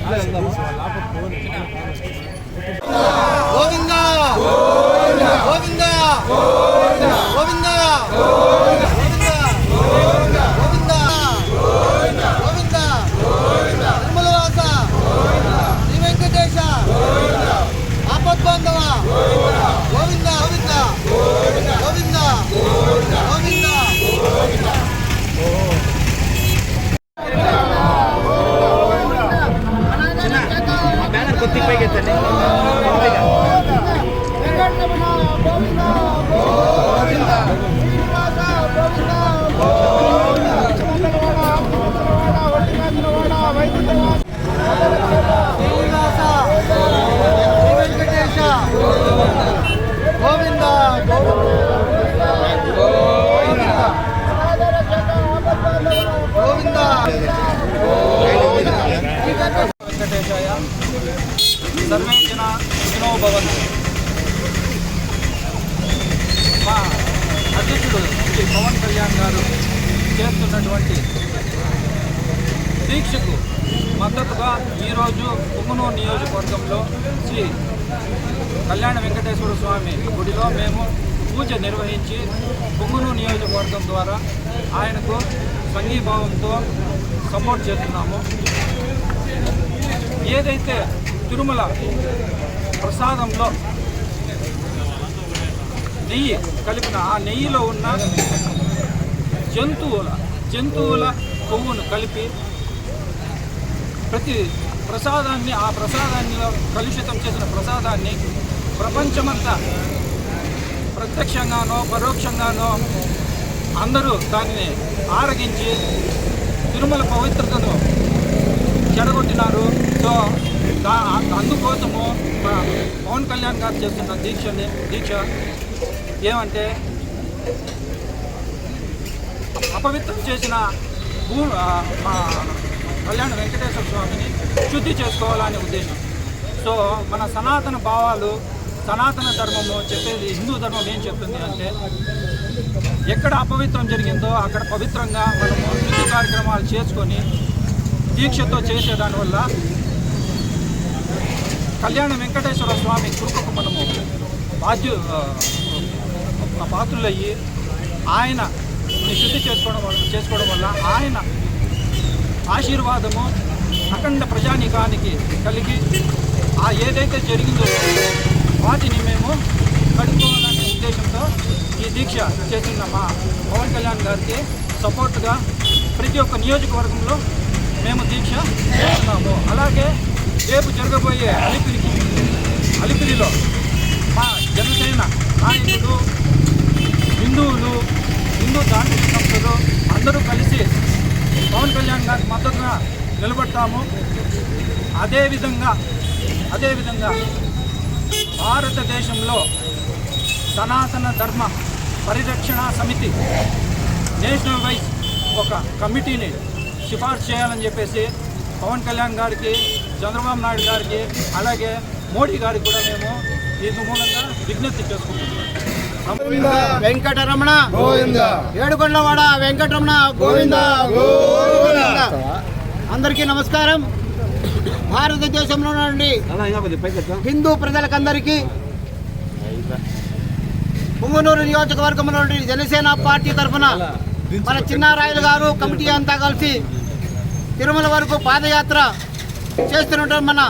గోవింద గోవింద గోవింద గోవింద గోవింద గోవింద నిర్మలవాస శ్రీ వెంకటేశ ఆపద్బాంధవ గోవింద గోవింద గోవింద గోవింద శ్రీనివాస శ్రీ వెంకటేశ గోవింద గోవింద వెంకటేశాయ survey జన సుఖినో మా అధ్యక్షుడు శ్రీ పవన్ కళ్యాణ్ గారు చేస్తున్నటువంటి దీక్షకు మద్దతుగా ఈరోజు కుమ్మనూరు నియోజకవర్గంలో శ్రీ కళ్యాణ వెంకటేశ్వర స్వామి గుడిలో మేము పూజ నిర్వహించి కుమ్మనూరు నియోజకవర్గం ద్వారా ఆయనకు సంఘీభావంతో సపోర్ట్ చేస్తున్నాము. ఏదైతే తిరుమల ప్రసాదంలో నెయ్యి కలిపిన ఆ నెయ్యిలో ఉన్న జంతువుల జంతువుల కొవ్వును కలిపి ప్రతి ప్రసాదాన్ని ఆ ప్రసాదాన్ని కలుషితం చేసిన ప్రసాదాన్ని ప్రపంచమంతా ప్రత్యక్షంగానో పరోక్షంగానో అందరూ దాన్ని ఆరగించి తిరుమల పవిత్రతను చెడగొట్టినారు. సో అందుకోసము పవన్ కళ్యాణ్ గారు చేస్తున్న దీక్షని దీక్ష ఏమంటే అపవిత్రం చేసిన భూ మా కళ్యాణ వెంకటేశ్వర స్వామిని శుద్ధి చేసుకోవాలనే ఉద్దేశం. సో మన సనాతన భావాలు సనాతన ధర్మము చెప్పేది హిందూ ధర్మం ఏం చెప్తుంది అంటే ఎక్కడ అపవిత్రం జరిగిందో అక్కడ పవిత్రంగా మనము శుద్ధి కార్యక్రమాలు చేసుకొని దీక్షతో చేసేదానివల్ల కళ్యాణ వెంకటేశ్వర స్వామి కృపకు మనము బాధ్యు పాత్రులయ్యి ఆయన శుద్ధి చేసుకోవడం వల్ల చేసుకోవడం వల్ల ఆయన ఆశీర్వాదము అఖండ ప్రజానికానికి కలిగి ఆ ఏదైతే జరిగిందో వాటిని మేము కడుక్కోవాలనే ఉద్దేశంతో ఈ దీక్ష చేస్తున్న మా పవన్ కళ్యాణ్ గారికి సపోర్ట్గా ప్రతి ఒక్క నియోజకవర్గంలో మేము దీక్ష చేస్తున్నాము. అలాగే రేపు జరగబోయే అలిపిరికి అలిపిరిలో మా జనసేన నాయకులు హిందువులు హిందూ ధార్మిక సంస్థలు అందరూ కలిసి పవన్ కళ్యాణ్ గారికి మద్దతుగా నిలబడతాము. అదేవిధంగా అదేవిధంగా భారతదేశంలో సనాతన ధర్మ పరిరక్షణ సమితి నేషనల్ వైజ్ ఒక కమిటీని సిఫార్సు చేయాలని చెప్పేసి పవన్ కళ్యాణ్ గారికి చంద్రబాబు నాయుడు గారికి అలాగే మోడీ గారికి కూడా మేము ఈ మూలంగా విజ్ఞప్తి చేసుకుంటున్నాం. వెంకటరమణ గోవింద. ఏడుకొండవాడ వెంకటరమణ గోవింద. గోవింద అందరికీ నమస్కారం. భారతదేశంలో నుండి హిందూ ప్రజలకందరికీ పుంగనూరు నియోజకవర్గంలో నుండి జనసేన పార్టీ తరఫున మన చిన్నారాయలు గారు కమిటీ అంతా కలిసి తిరుమల వరకు పాదయాత్ర చేస్తున్నట్టు మన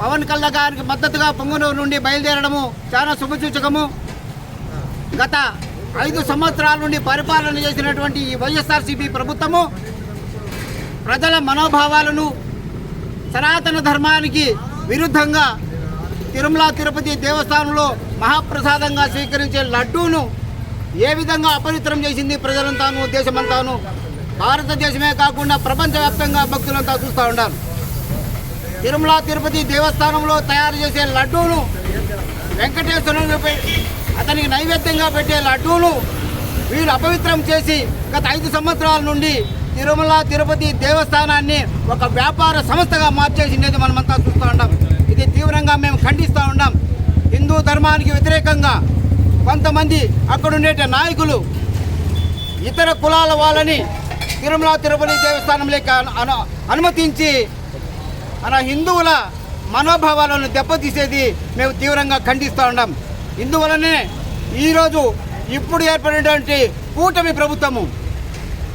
పవన్ కళ్యాణ్ గారికి మద్దతుగా పొంగునూరు నుండి బయలుదేరడము చాలా శుభసూచకము. గత ఐదు సంవత్సరాల నుండి పరిపాలన చేసినటువంటి ఈ వైఎస్ఆర్సీపీ ప్రభుత్వము ప్రజల మనోభావాలను సనాతన ధర్మానికి విరుద్ధంగా తిరుమల తిరుపతి దేవస్థానంలో మహాప్రసాదంగా స్వీకరించే లడ్డూను ఏ విధంగా అపవిత్రం చేసింది ప్రజలంతాను దేశమంతాను భారతదేశమే కాకుండా ప్రపంచవ్యాప్తంగా భక్తులంతా చూస్తూ ఉన్నారు తిరుమల తిరుపతి దేవస్థానంలో తయారు చేసే లడ్డూను వెంకటేశ్వరునిపై అతనికి నైవేద్యంగా పెట్టే లడ్డూను వీళ్ళు అపవిత్రం చేసి గత ఐదు సంవత్సరాల నుండి తిరుమల తిరుపతి దేవస్థానాన్ని ఒక వ్యాపార సంస్థగా మార్చేసిండేది మనమంతా చూస్తూ ఉన్నాం ఇది తీవ్రంగా మేము ఖండిస్తూ ఉన్నాం హిందూ ధర్మానికి వ్యతిరేకంగా కొంతమంది అక్కడుండే నాయకులు ఇతర కులాల వాళ్ళని తిరుమల తిరుపతి దేవస్థానంలోకి అను- అనుమతించి మన హిందువుల మనోభావాలను దెబ్బతీసేది మేము తీవ్రంగా ఖండిస్తూ ఉన్నాం. ఇందువలనే ఈరోజు ఇప్పుడు ఏర్పడినటువంటి కూటమి ప్రభుత్వము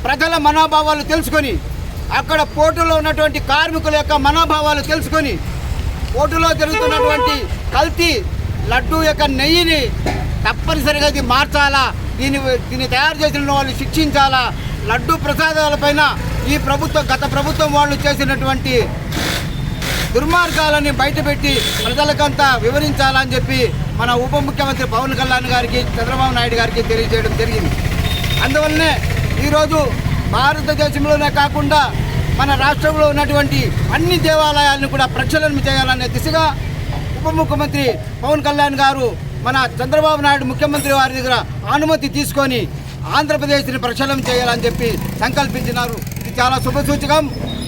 ప్రజల మనోభావాలు తెలుసుకొని అక్కడ పోటీలో ఉన్నటువంటి కార్మికుల యొక్క మనోభావాలు తెలుసుకొని పోటీలో జరుగుతున్నటువంటి కల్తీ లడ్డూ యొక్క నెయ్యిని తప్పనిసరిగా ఇది మార్చాలా దీని దీన్ని తయారు చేసిన వాళ్ళు శిక్షించాలా లడ్డు ప్రసాదాలపైన ఈ ప్రభుత్వం గత ప్రభుత్వం వాళ్ళు చేసినటువంటి దుర్మార్గాలని బయటపెట్టి ప్రజలకంతా వివరించాలని చెప్పి మన ఉప ముఖ్యమంత్రి పవన్ కళ్యాణ్ గారికి చంద్రబాబు నాయుడు గారికి తెలియజేయడం జరిగింది. అందువల్లనే ఈరోజు భారతదేశంలోనే కాకుండా మన రాష్ట్రంలో ఉన్నటువంటి అన్ని దేవాలయాలను కూడా ప్రక్షాళన చేయాలనే దిశగా ఉప ముఖ్యమంత్రి పవన్ కళ్యాణ్ గారు మన చంద్రబాబు నాయుడు ముఖ్యమంత్రి వారి దగ్గర అనుమతి తీసుకొని ఆంధ్రప్రదేశ్ని ప్రక్షాళన చేయాలని చెప్పి సంకల్పించినారు. ఇది చాలా శుభసూచకం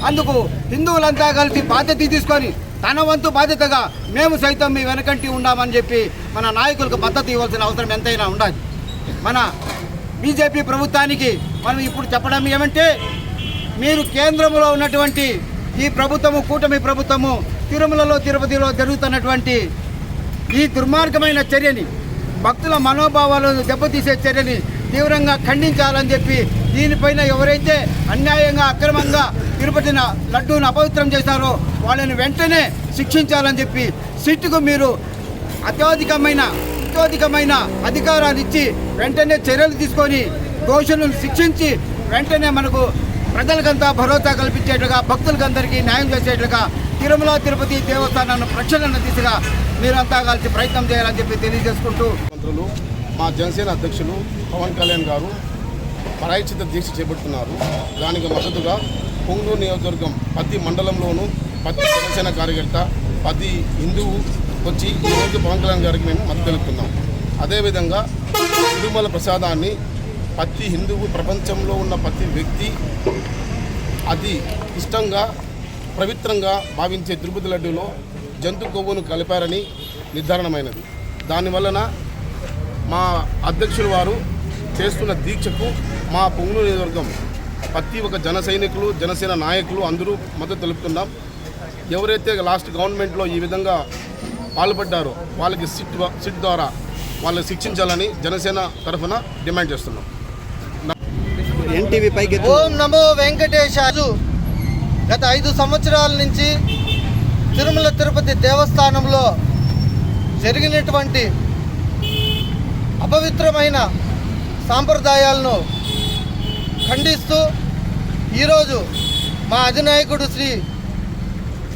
అందుకు హిందువులంతా కలిసి బాధ్యత తీసుకొని తన వంతు బాధ్యతగా మేము సైతం మీ వెనకంటి ఉన్నామని చెప్పి మన నాయకులకు మద్దతు ఇవ్వాల్సిన అవసరం ఎంతైనా ఉండాలి. మన బీజేపీ ప్రభుత్వానికి మనం ఇప్పుడు చెప్పడం ఏమంటే మీరు కేంద్రంలో ఉన్నటువంటి ఈ ప్రభుత్వము కూటమి ప్రభుత్వము తిరుమలలో తిరుపతిలో జరుగుతున్నటువంటి ఈ దుర్మార్గమైన చర్యని భక్తుల మనోభావాలను దెబ్బతీసే చర్యని తీవ్రంగా ఖండించాలని చెప్పి దీనిపైన ఎవరైతే అన్యాయంగా అక్రమంగా తిరుపతిన లడ్డూను అపవిత్రం చేశారో వాళ్ళని వెంటనే శిక్షించాలని చెప్పి సిట్టుకు మీరు అత్యధికమైన అత్యధికమైన అధికారాలు ఇచ్చి వెంటనే చర్యలు తీసుకొని దోషులను శిక్షించి వెంటనే మనకు ప్రజలకంతా భరోసా కల్పించేట్లుగా భక్తులకందరికీ న్యాయం చేసేట్లుగా తిరుమల తిరుపతి దేవస్థానాన్ని ప్రక్షాళన దిశగా మీరంతా కలిసి ప్రయత్నం చేయాలని చెప్పి తెలియజేసుకుంటూ మంత్రులు మా జనసేన అధ్యక్షులు పవన్ కళ్యాణ్ గారు పరాయచిత దీక్ష చేపడుతున్నారు. దానికి మద్దతుగా పొంగూరు నియోజకవర్గం ప్రతి మండలంలోనూ ప్రతి జనసేన కార్యకర్త ప్రతి హిందువు వచ్చి ఈరోజు పవన్ కళ్యాణ్ గారికి మేము మద్దతు తెలుపుతున్నాం. అదేవిధంగా తిరుమల ప్రసాదాన్ని ప్రతి హిందువు ప్రపంచంలో ఉన్న ప్రతి వ్యక్తి అతి ఇష్టంగా పవిత్రంగా భావించే తిరుపతి లడ్డూలో జంతు కొవ్వును కలిపారని నిర్ధారణమైనది. దానివలన మా అధ్యక్షులు వారు చేస్తున్న దీక్షకు మా పొంగులు నియోజకవర్గం ప్రతి ఒక్క జన సైనికులు జనసేన నాయకులు అందరూ మద్దతు తెలుపుతున్నాం. ఎవరైతే లాస్ట్ గవర్నమెంట్లో ఈ విధంగా పాల్పడ్డారో వాళ్ళకి సిట్ సిట్ ద్వారా వాళ్ళని శిక్షించాలని జనసేన తరఫున డిమాండ్ చేస్తున్నాం. ఎన్టీవీ పైకి ఓం నమో వెంకటేశాజు. గత ఐదు సంవత్సరాల నుంచి తిరుమల తిరుపతి దేవస్థానంలో జరిగినటువంటి అపవిత్రమైన సాంప్రదాయాలను ఖండిస్తూ ఈరోజు మా అధినాయకుడు శ్రీ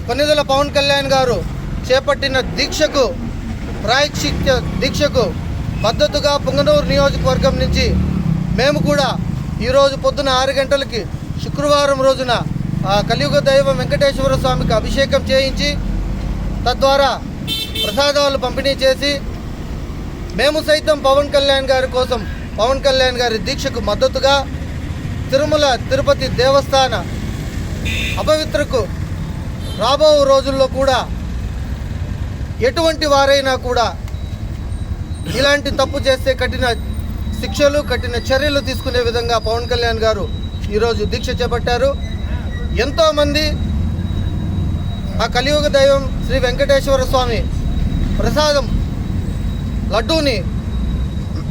కొన్నిదల పవన్ కళ్యాణ్ గారు చేపట్టిన దీక్షకు ప్రాయశ్చిత్య దీక్షకు మద్దతుగా పుంగనూరు నియోజకవర్గం నుంచి మేము కూడా ఈరోజు పొద్దున ఆరు గంటలకి శుక్రవారం రోజున ఆ కలియుగ దైవం వెంకటేశ్వర స్వామికి అభిషేకం చేయించి తద్వారా ప్రసాదాలు పంపిణీ చేసి మేము సైతం పవన్ కళ్యాణ్ గారి కోసం పవన్ కళ్యాణ్ గారి దీక్షకు మద్దతుగా తిరుమల తిరుపతి దేవస్థాన అపవిత్రకు రాబో రోజుల్లో కూడా ఎటువంటి వారైనా కూడా ఇలాంటి తప్పు చేస్తే కఠిన శిక్షలు కఠిన చర్యలు తీసుకునే విధంగా పవన్ కళ్యాణ్ గారు ఈరోజు దీక్ష చేపట్టారు. ఎంతోమంది ఆ కలియుగ దైవం శ్రీ వెంకటేశ్వర స్వామి ప్రసాదం లడ్డూని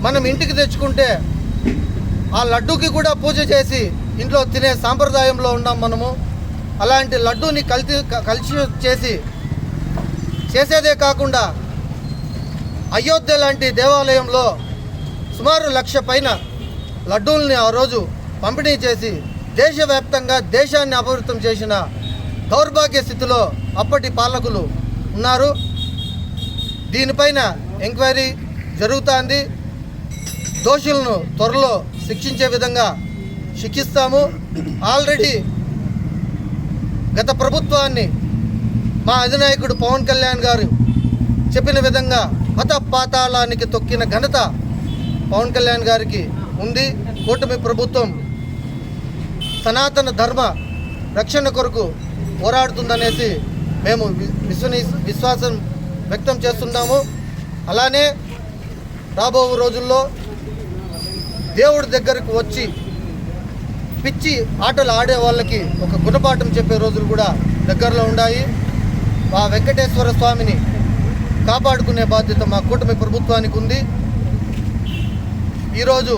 మనం ఇంటికి తెచ్చుకుంటే ఆ లడ్డూకి కూడా పూజ చేసి ఇంట్లో తినే సాంప్రదాయంలో ఉన్నాం మనము. అలాంటి లడ్డూని కలిసి కలిసి చేసి చేసేదే కాకుండా అయోధ్య లాంటి దేవాలయంలో సుమారు లక్ష పైన లడ్డూల్ని ఆ రోజు పంపిణీ చేసి దేశవ్యాప్తంగా దేశాన్ని అభివృద్ధం చేసిన దౌర్భాగ్య స్థితిలో అప్పటి పాలకులు ఉన్నారు. దీనిపైన ఎంక్వైరీ జరుగుతోంది. దోషులను త్వరలో శిక్షించే విధంగా శిక్షిస్తాము. ఆల్రెడీ గత ప్రభుత్వాన్ని మా అధినాయకుడు పవన్ కళ్యాణ్ గారు చెప్పిన విధంగా మత పాతాళానికి తొక్కిన ఘనత పవన్ కళ్యాణ్ గారికి ఉంది. కూటమి ప్రభుత్వం సనాతన ధర్మ రక్షణ కొరకు పోరాడుతుందనేసి మేము విశ్వని విశ్వాసం వ్యక్తం చేస్తున్నాము. అలానే రాబో రోజుల్లో దేవుడి దగ్గరకు వచ్చి పిచ్చి ఆటలు ఆడే వాళ్ళకి ఒక గుణపాఠం చెప్పే రోజులు కూడా దగ్గరలో ఉన్నాయి ఆ వెంకటేశ్వర స్వామిని కాపాడుకునే బాధ్యత మా కూటమి ప్రభుత్వానికి ఉంది. ఈరోజు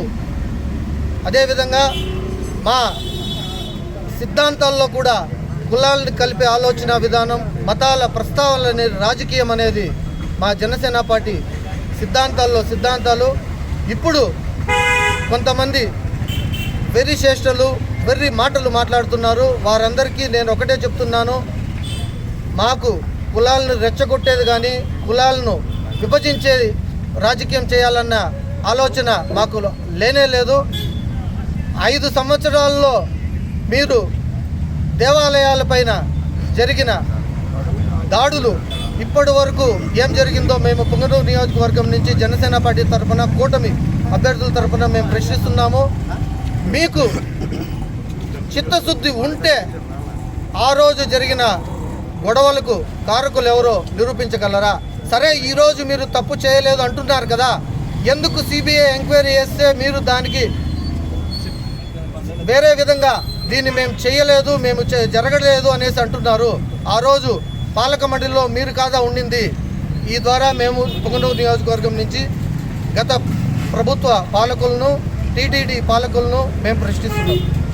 అదేవిధంగా మా సిద్ధాంతాల్లో కూడా కులాలను కలిపే ఆలోచన విధానం మతాల ప్రస్తావనలు అనేది రాజకీయం అనేది మా జనసేన పార్టీ సిద్ధాంతాల్లో సిద్ధాంతాలు. ఇప్పుడు కొంతమంది వెర్రి చేష్టలు వెర్రి మాటలు మాట్లాడుతున్నారు. వారందరికీ నేను ఒకటే చెప్తున్నాను. మాకు కులాలను రెచ్చగొట్టేది కానీ కులాలను విభజించే రాజకీయం చేయాలన్న ఆలోచన మాకు లేనే లేదు. ఐదు సంవత్సరాల్లో మీరు దేవాలయాలపైన జరిగిన దాడులు ఇప్పటి వరకు ఏం జరిగిందో మేము పుంగడూరు నియోజకవర్గం నుంచి జనసేన పార్టీ తరఫున కూటమి అభ్యర్థుల తరఫున మేము ప్రశ్నిస్తున్నాము. మీకు చిత్తశుద్ధి ఉంటే ఆ రోజు జరిగిన గొడవలకు కారకులు ఎవరో నిరూపించగలరా? సరే ఈరోజు మీరు తప్పు చేయలేదు అంటున్నారు కదా. ఎందుకు సిబిఐ ఎంక్వైరీ చేస్తే మీరు దానికి వేరే విధంగా దీన్ని మేము చేయలేదు మేము జరగలేదు అనేసి అంటున్నారు. ఆ రోజు పాలక మండలిలో మీరు కాదా ఉండింది. ఈ ద్వారా మేము పొంగనూరు నియోజకవర్గం నుంచి గత ప్రభుత్వ పాలకులను టీటీడీ పాలకులను మేము ప్రశ్నిస్తున్నాం.